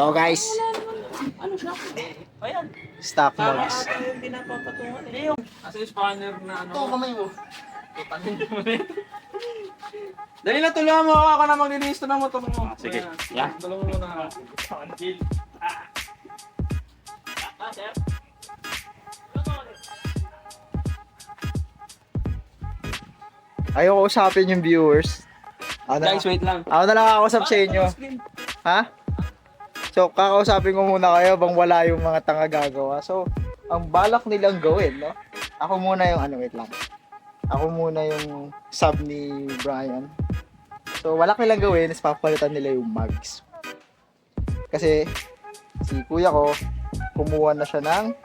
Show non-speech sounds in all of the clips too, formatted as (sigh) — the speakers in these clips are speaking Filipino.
So guys, Ano siya? Ayan. stock marks. ata yung pinapapatungan. Eh, yung Asa yung spanner na ano? Ito, kamay mo. (laughs) Dali na, tulungan mo ako. Ako na maglilisto ng motor mo. sige. Yan. Tulungan mo na ako. Ah. Ah, sir. Ayoko usapin yung viewers. Ako na, Guys, wait lang. ako na lang kakausap sa inyo. Ha? So, kakausapin ko muna kayo bang wala yung mga tanga gagawa. So, ang balak nilang gawin, no? Ako muna yung ano, wait lang. Ako muna yung sub ni Brian. So, wala nilang gawin is papalitan nila yung mugs. Kasi, si kuya ko, kumuha na siya ng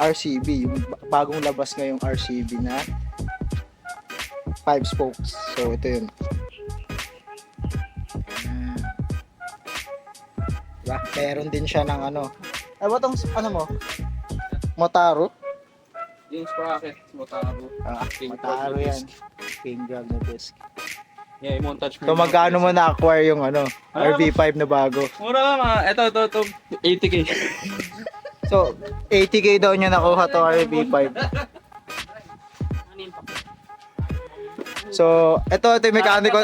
RCB, yung ba- bagong labas ngayong RCB na five spokes. So, ito yun. Diba? Meron din siya ng ano. Ano ba tong ano mo? Motaro? Yung sprocket, Motaro. Ah, King Motaro yan. King Gag na disc. Yeah, yung montage So, magkano mo na-acquire yung ano? RV5 na bago? Mura lang ah. Ito, ito, ito. 80k. So, 80k daw niya nakuha to RV5. Ano yung pa? So, ito, ito yung mekaniko.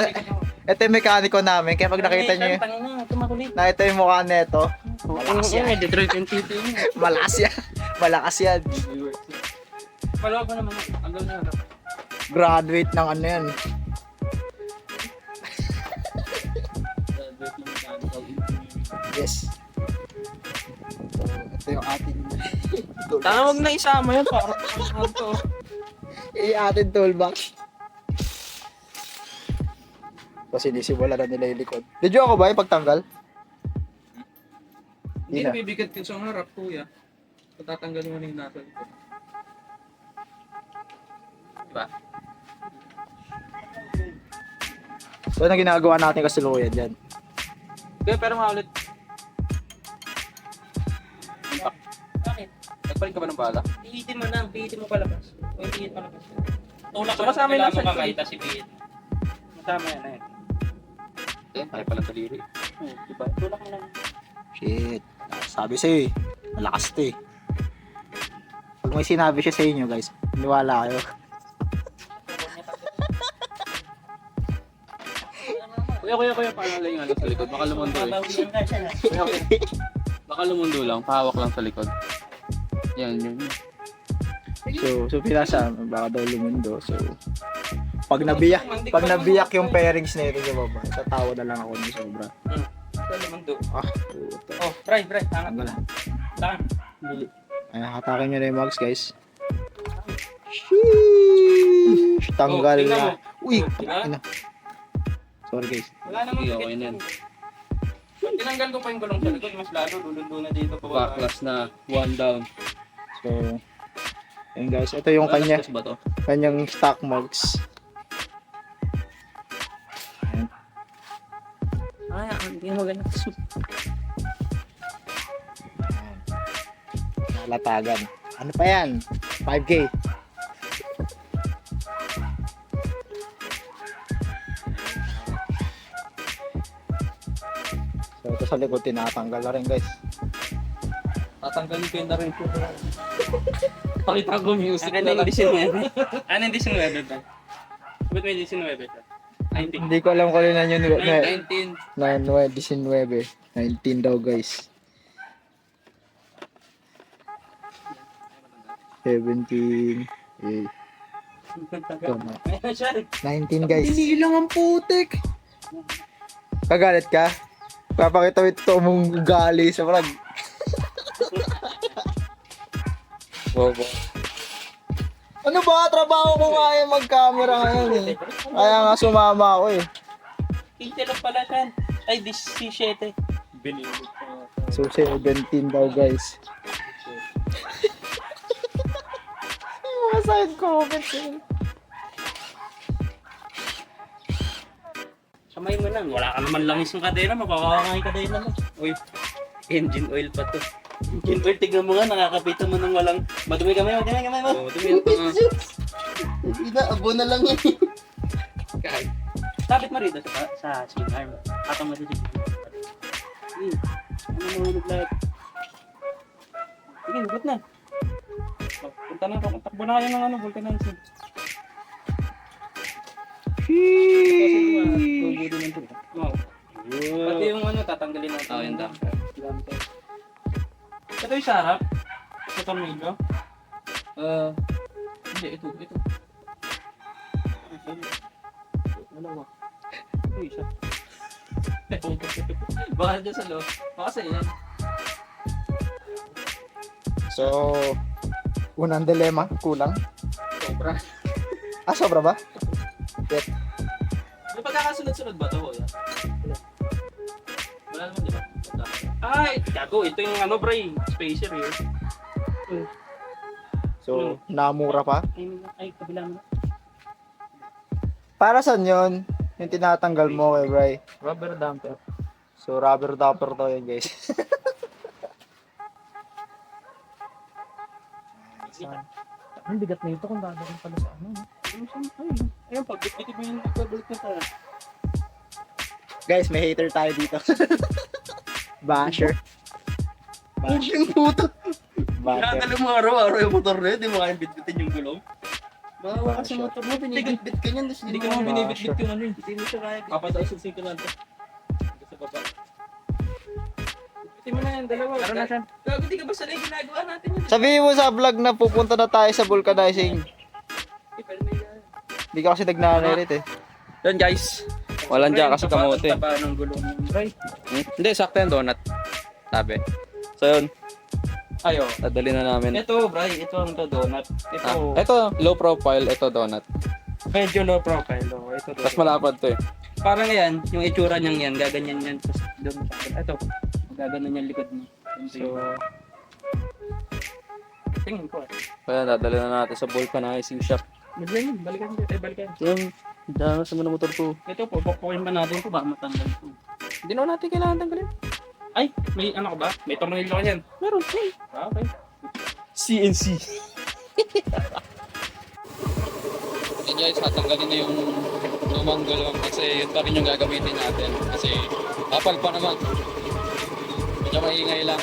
Ito yung mekaniko namin. Kaya pag nakita niyo, tumakulit. nakita yung mukha nito, malakas yan. Yung titi. Malakas yan. Malakas yan. Mo naman. Ang gawin na. Graduate ng ano yan. Yes. Ito yung ating Tawag na isama yan. Parang ano to. Eh, ating toolbox. Kasi sinisiwala na nila yung likod. Did you ako ba yung pagtanggal? Hindi Hindi na. na bibigat yun sa harap, kuya. Patatanggalin mo na yung nasa likod. Diba? So, ano ginagawa natin kasalukuyan dyan? Kaya pero nga ulit. Bakit? Nagpalit ka ba ng bala? Pihitin mo lang. Pihitin mo palabas. O yung pihit palabas. Tulak So, kasama yun lang sa makakita si pihit. Masama yan na yan. Eh, tayo pala taliri. Hmm, diba? Tulak mo lang. Shit. Sabi sa'yo eh. Malakas to eh. Pag may sinabi siya sa inyo guys, niwala kayo. (laughs) Kuya, kuya, kuya, paano lang yung ano sa likod? Baka lumundo eh. Kuya, kuya. Baka lumundo lang, pahawak lang sa likod. Yan, yun. So, so pinasa, baka daw lumundo. So, pag nabiyak, pag nabiyak yung pairings na ito sa baba, tatawa na lang ako ng sobra. Ito naman do. Ah, puta. Oh, Bray, Bray. Tangan Ano mo na? Tangan. Bili. Ayan, hatakin nyo na yung mugs, guys. Sheesh! Tanggal Oh, na. Uy! Ano? Sorry, guys. Wala namang Sige, okay na. Tinanggal ko pa yung gulong sa likod, mas lalo, lulundo na dito pa. Backlash na. One down. So, ayun guys. Ito yung kanya, kanyang stock mugs. Hindi mo ganyan. Nalatagan. Ano pa yan? 5K. So, ito sa likod, tinatanggal na rin guys. Tatanggalin ko na rin. Pakita ko music Ano yung 19? (laughs) Ano yung 19 ba? Ba't may 19 ka? 19. Hindi ko alam kung ano yun yung 19. 19. 19 daw guys. 17. Eh, ito na. Ayan siya. 19 guys. lang ang putik. Kagalit ka? Papakita mo ito mong ugali sa vlog. (laughs) Bobo. Ano ba? Trabaho ko nga yung mag-camera ngayon eh. Kaya nga sumama ako eh. 15 lang pala siya. Ay, 17. Binili So 17 daw guys. yung mga side comments eh. Kamay mo lang. Wala ka naman langis ng kadena. Makakakangay kadena mo. Uy, engine oil pa to. Oil, tignan mo nga. Nakakapita mo ng walang... Madumi kamay mo, madumi kamay mo. Oo, tumingin pa nga. Hindi na, abo na lang yan. Sabit mo rito sa, sa swing arm. Sa swing arm. Hmm. Ano mo hulog lahat? Sige, hugot na. Punta na. Takbo na kayo ng ano, vulcanizing. Wow. Pati yung ano, tatanggalin natin. Oh, yun daw. Ito yung sarap. Sa tornilyo. Ah, hindi, ito, ito. Dalawa. Ito isa. Baka dyan sa loob. Baka sa yan. So, unang dilemma, kulang. Sobra. Ah, sobra ba? May pagkakasunod-sunod ba ito, kuya? Wala naman, di ba? Ay, gago. Ito yung ano, bray. Spacer eh. So, namura pa. Ay, ay, kabila mo. Para saan yun? Yung tinatanggal mo kay Bray. Rubber damper. So, rubber dapper to yun guys. Ang bigat na ito kung gagawin pala sa ano. no? Ayun, ay, ayun, pag bitbitin mo yung nagbabalik na tayo. guys, may hater tayo dito. (laughs) Basher. Basher. (laughs) Yung puto. Basher. Nakakala mo araw-araw yung motor na yun, di mo kaya bitbitin yung gulong. Bawa kasi Basher. motor mo, binibitbit ka niyan, tapos hindi ka mo binibitbit yung ano yun. Hindi mo siya kaya. Papataas ko lang to. Sa baba. Bitbitin mo na yan, dalawa. Tara na siya. Gago, di ka ba sanay ginagawa natin yun? Sabihin mo sa vlog na pupunta na tayo sa vulcanizing. Eh. Hindi ka kasi nagnanarit eh. Yun guys. Walang dyan kasi kamote. Taba ng gulong yung right. Hmm? Hindi, sakto yung donut. Sabi. So yun, Ayo. dadali na namin. Ito, Bray, ito ang to donut. Ito, Ah, ito, low profile, ito donut. medyo low profile. Oh. Ito, Tapos malapad to eh. Parang yan, yung itsura niyang yan, gaganyan yan. Tapos doon Ito, gaganon yung likod mo. So, tingin ko eh. Kaya dadali na natin sa vulcanizing shop. Balikan, balikan, eh, balikan. Yung, dami sa mga motor ko. Ito po, bukuin ba natin ito? Baka matanggal ito. Hindi naman natin kailangan tanggalin. Ay, may ano ka ba? May tornilyo ka yan. Meron. Hey. Ah, okay. CNC. Yan guys, tatanggalin na yung lumang gulong kasi yun pa rin yung gagamitin natin. Kasi kapal pa naman. Medyo maingay lang.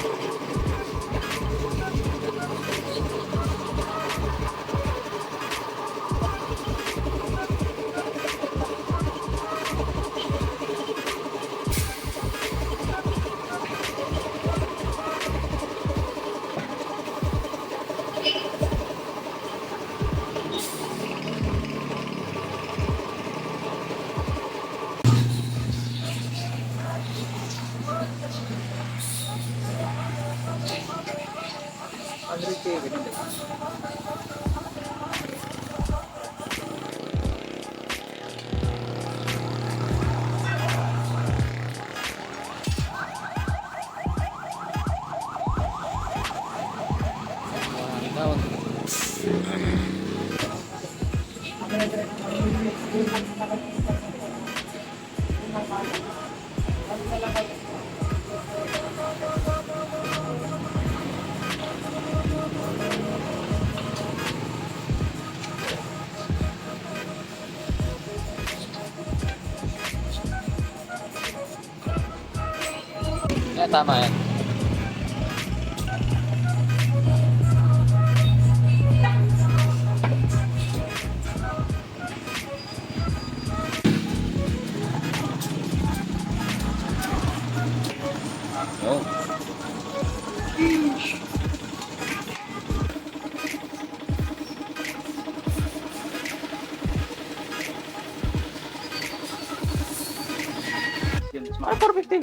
Yeah, tama yan.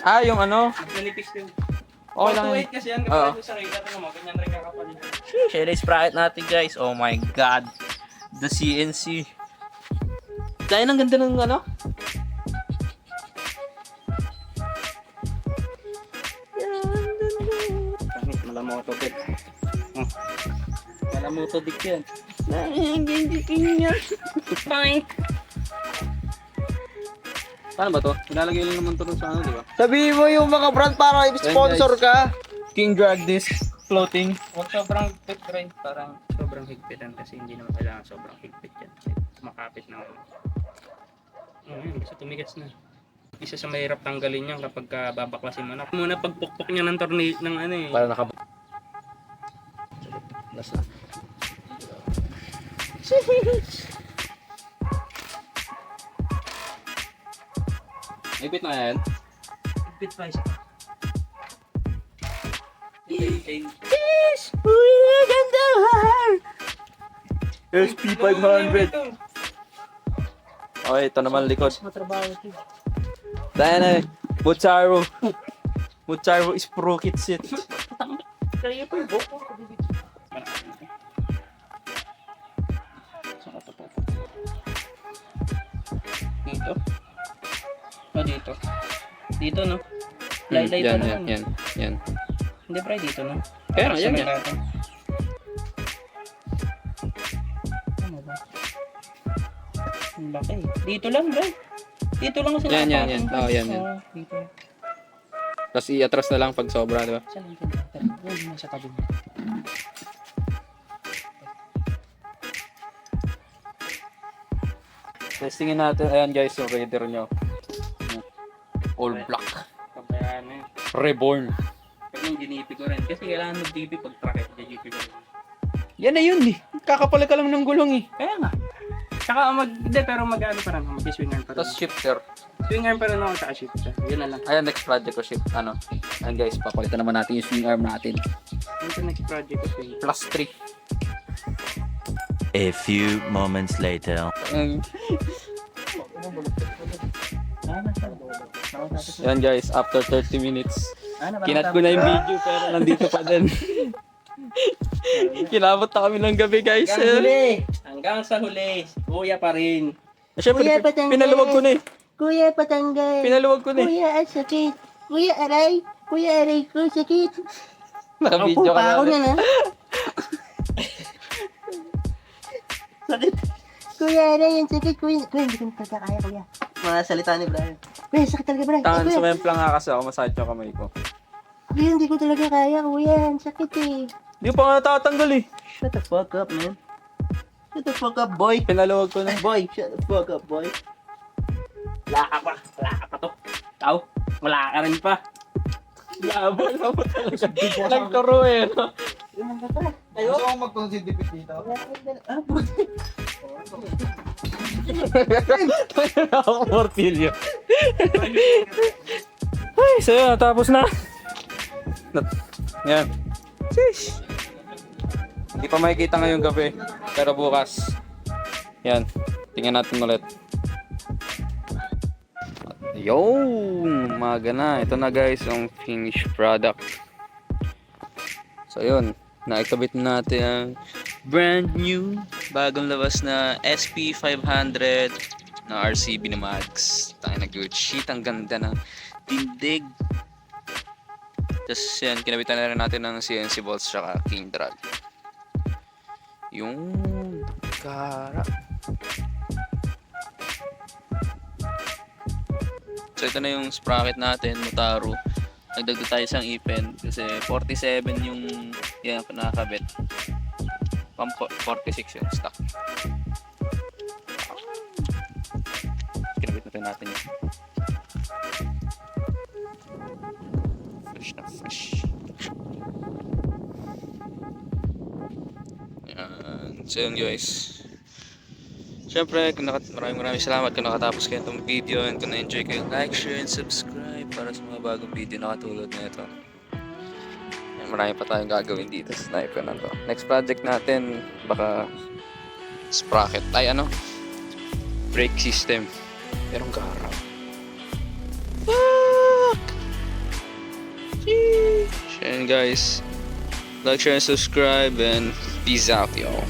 Ah, 415. Yung ano? Nanipis din. Okay lang. yun. 2.8 kasi yan, Oo. kapag sa radar mo, ganyan rin kakapal. Share is bracket natin guys. Oh my god. The CNC. Dahil ang ganda ng ano? Pangit, malamoto dik. Hmm. Malamoto dik yan. Nangingigikin niya. (laughs) Pangit. Paano ba to? Nilalagay lang naman to dun sa ano, di ba? Sabihin mo yung mga brand para sponsor ka. King Drag Disc Floating. Huwag sobrang higpit rin. Parang sobrang higpitan kasi hindi naman kailangan sobrang higpit yan. Makapit na. Oh, yun. Basta tumigas na. Isa sa mahirap tanggalin yan kapag ka babaklasin mo na. Muna pagpukpok niya ng tornilyo ng ano eh. Para naka... Last (laughs) na. Ipit na yan. Higpit pa isa. SP500. Okay, ito naman likod. Matrabaho ito. Dahil na eh. Mucharo. Mucharo is pro kit sit. Kaya pa yung buko. Dito no? Laylay pa yan, yan, naman. yan, yan. Hindi pre, dito no? Kaya nga, yan, yan. natin. Ano ba? Ang laki. Dito lang pre. Dito lang kasi Yan, yan, yan. Oo, yan, yan. Oo, dito. Tapos i-atras na lang pag sobra, di ba? Saan yung nasa tabi mo. Testingin natin. Ayan guys, yung radar nyo. All black. Kabayaan na yun. Reborn. Pero yung GDP ko rin. Kasi kailangan mag-DP pag track eh. GDP ko rin. Yan na yun eh. Kakapal ka lang ng gulong eh. Kaya nga. Tsaka mag, hindi, pero mag-ano pa rin. Mag-swing arm pa rin. Tapos shifter. swing arm pa rin ako tsaka shifter. Yun na lang. Ayan, next project ko shift. Ano? Ayan guys, papalitan naman natin yung swing arm natin. Sa next project ko swing. Plus 3. A few moments later. Yan guys, after 30 minutes. Kinat ko na yung video pero nandito pa din. Kinabot na kami ng gabi guys. Hanggang huli. Hanggang sa huli. Kuya pa rin. Siyempre, Kuya, Batangas. pinaluwag ko na eh. Kuya, patanggal. Pinaluwag ko na eh. Kuya, ang sakit. Kuya, aray. Kuya, aray ko, sakit. Naka-video Opo, ka pa ako na. na (laughs) na. sakit. Kuya, aray, ang sakit. Kuya, kuya, hindi ko na kaya, kuya. Mga salita ni Brian. Kuya, sakit talaga, Brian. Tangan, kuya, sumemplang nga kasi ako, masakit yung kamay ko. kuya, hindi ko talaga kaya, kuya. Ang sakit eh. Hindi ko pa nga natatanggal eh. Shut the fuck up, man. Shut the fuck up, boy. Pinaluwag ko na. Boy, shut the fuck up, boy. Wala ka pa. Wala ka pa to. Tao. Wala ka rin pa. Yabo na mo talaga. Nagturo eh. no? Ayo. Gusto kong mag-considipit dito. Ah, buti. Ako mortilyo. Ay, so yun, tapos na. Nat- Yan. Sheesh. Hindi pa makikita ngayong gabi. Pero bukas. Yan. Tingnan natin ulit. Yung umaga na. Ito na guys, yung finished product. So yun. Nakikabit na natin ang brand new bagong labas na SP500 na RCB na Max. Tayo na good shit. Ang ganda ng tindig. Tapos yan, kinabitan na rin natin ng CNC bolts tsaka king drag. Yung kara. So ito na yung sprocket natin, Mutaru. Nagdagdag tayo isang ipin kasi 47 yung yan nakakabit. Pang 46 yung stock. Kinabit natin natin yun. Fresh na fresh. Yan. So yun guys. Siyempre, kung naka- maraming maraming salamat kung nakatapos kayo itong video and kung na-enjoy kayo, like, share, and subscribe para sa mga bagong video na katulad na ito. Marami pa tayong gagawin dito sa sniper na to. Next project natin, baka sprocket. Ay, ano? Brake system. Merong garaw. Fuck! Sheesh! And guys, like, share, and subscribe, and peace out, y'all.